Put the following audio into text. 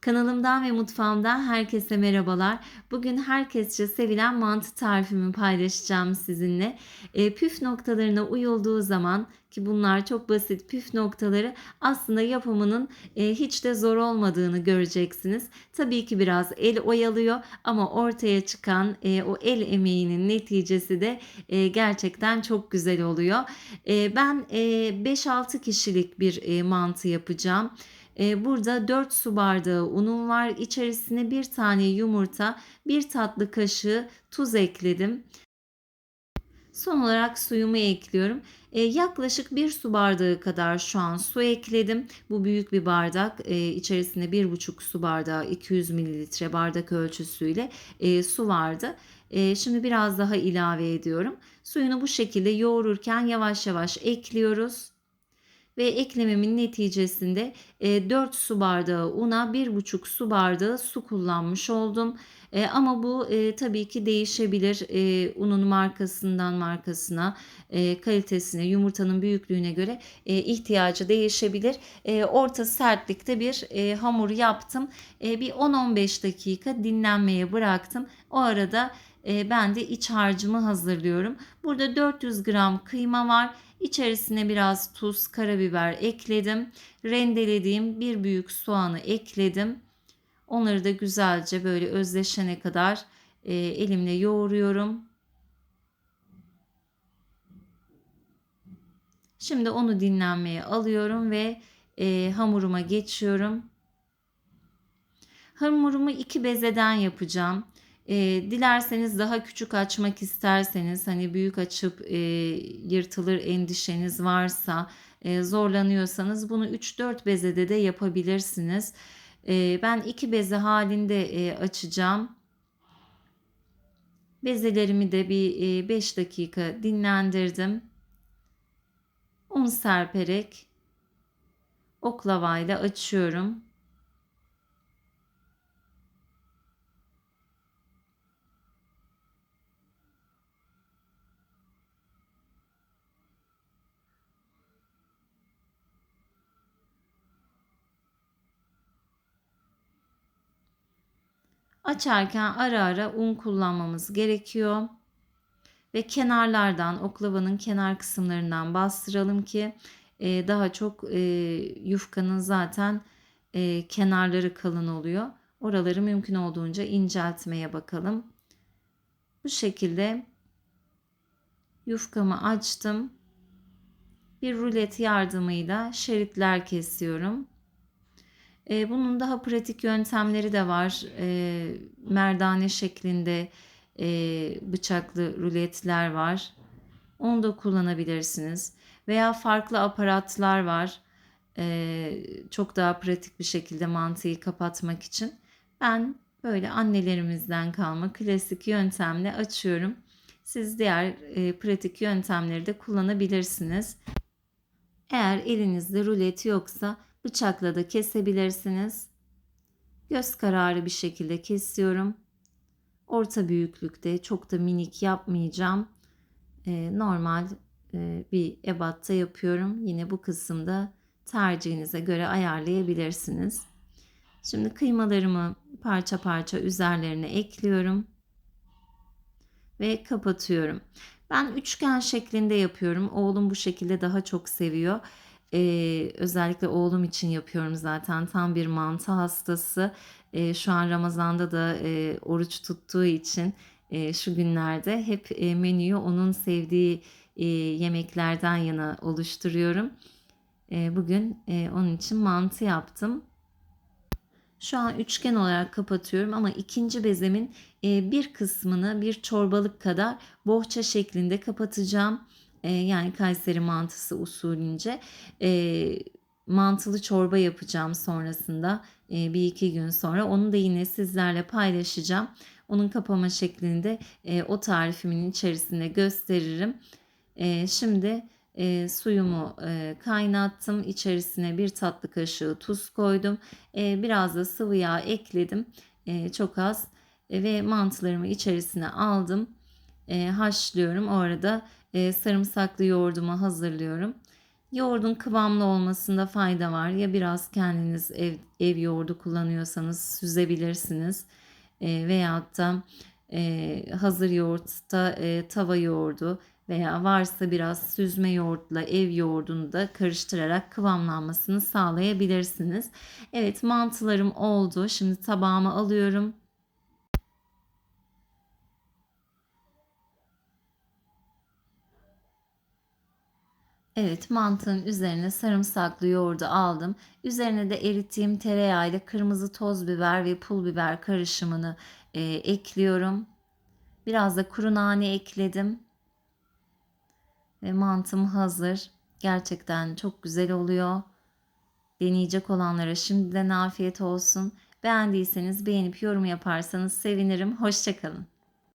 Kanalımdan ve mutfağımdan herkese merhabalar. Bugün herkesçe sevilen mantı tarifimi paylaşacağım sizinle. E, püf noktalarına uyulduğu zaman ki bunlar çok basit püf noktaları aslında yapımının e, hiç de zor olmadığını göreceksiniz. Tabii ki biraz el oyalıyor ama ortaya çıkan e, o el emeğinin neticesi de e, gerçekten çok güzel oluyor. E, ben e, 5-6 kişilik bir e, mantı yapacağım. Ee, burada 4 su bardağı unum var. İçerisine bir tane yumurta, bir tatlı kaşığı tuz ekledim. Son olarak suyumu ekliyorum. Ee, yaklaşık bir su bardağı kadar şu an su ekledim. Bu büyük bir bardak. Ee, içerisinde 1,5 su bardağı 200 mililitre bardak ölçüsüyle e, su vardı. Ee, şimdi biraz daha ilave ediyorum. Suyunu bu şekilde yoğururken yavaş yavaş ekliyoruz ve eklememin neticesinde 4 e, su bardağı una 1,5 su bardağı su kullanmış oldum. E, ama bu e, tabii ki değişebilir. unun markasından markasına, kalitesine, yumurtanın büyüklüğüne göre ihtiyacı değişebilir. orta sertlikte bir hamur yaptım. bir 10-15 dakika dinlenmeye bıraktım. O arada ben de iç harcımı hazırlıyorum. Burada 400 gram kıyma var. İçerisine biraz tuz, karabiber ekledim. Rendelediğim bir büyük soğanı ekledim. Onları da güzelce böyle özleşene kadar e, elimle yoğuruyorum. Şimdi onu dinlenmeye alıyorum ve e, hamuruma geçiyorum. Hamurumu iki bezeden yapacağım. E, dilerseniz daha küçük açmak isterseniz hani büyük açıp e, yırtılır endişeniz varsa e, zorlanıyorsanız bunu 3-4 bezede de yapabilirsiniz. E, ben iki beze halinde e, açacağım. Bezelerimi de bir 5 e, dakika dinlendirdim. Un serperek oklavayla açıyorum. Açarken ara ara un kullanmamız gerekiyor. Ve kenarlardan, oklavanın kenar kısımlarından bastıralım ki e, daha çok e, yufkanın zaten e, kenarları kalın oluyor. Oraları mümkün olduğunca inceltmeye bakalım. Bu şekilde yufkamı açtım. Bir rulet yardımıyla şeritler kesiyorum. E, bunun daha pratik yöntemleri de var. E, merdane şeklinde e, bıçaklı ruletler var. Onu da kullanabilirsiniz. Veya farklı aparatlar var. E, çok daha pratik bir şekilde mantıyı kapatmak için. Ben böyle annelerimizden kalma klasik yöntemle açıyorum. Siz diğer e, pratik yöntemleri de kullanabilirsiniz. Eğer elinizde rulet yoksa Bıçakla da kesebilirsiniz. Göz kararı bir şekilde kesiyorum. Orta büyüklükte çok da minik yapmayacağım. Ee, normal e, bir ebatta yapıyorum. Yine bu kısımda tercihinize göre ayarlayabilirsiniz. Şimdi kıymalarımı parça parça üzerlerine ekliyorum ve kapatıyorum. Ben üçgen şeklinde yapıyorum. Oğlum bu şekilde daha çok seviyor. Ee, özellikle oğlum için yapıyorum zaten. Tam bir mantı hastası. Ee, şu an Ramazan'da da e, oruç tuttuğu için e, şu günlerde hep e, menüyü onun sevdiği e, yemeklerden yana oluşturuyorum. E, bugün e, onun için mantı yaptım. Şu an üçgen olarak kapatıyorum ama ikinci bezemin bir kısmını bir çorbalık kadar bohça şeklinde kapatacağım e, yani Kayseri mantısı usulünce e, mantılı çorba yapacağım sonrasında e, bir iki gün sonra. Onu da yine sizlerle paylaşacağım. Onun kapama şeklinde e, o tarifimin içerisinde gösteririm. E, şimdi e, suyumu e, kaynattım. İçerisine bir tatlı kaşığı tuz koydum. E, biraz da sıvı yağ ekledim. E, çok az. E, ve mantılarımı içerisine aldım. E, haşlıyorum. O arada e, sarımsaklı yoğurdumu hazırlıyorum. Yoğurdun kıvamlı olmasında fayda var. Ya biraz kendiniz ev, ev yoğurdu kullanıyorsanız süzebilirsiniz. E, veyahut da e, hazır yoğurtta e, tava yoğurdu veya varsa biraz süzme yoğurtla ev yoğurdunu da karıştırarak kıvamlanmasını sağlayabilirsiniz. Evet mantılarım oldu. Şimdi tabağıma alıyorum. Evet mantının üzerine sarımsaklı yoğurdu aldım. Üzerine de erittiğim tereyağı ile kırmızı toz biber ve pul biber karışımını e, ekliyorum. Biraz da kuru nane ekledim. Ve mantım hazır. Gerçekten çok güzel oluyor. Deneyecek olanlara şimdiden afiyet olsun. Beğendiyseniz beğenip yorum yaparsanız sevinirim. Hoşçakalın.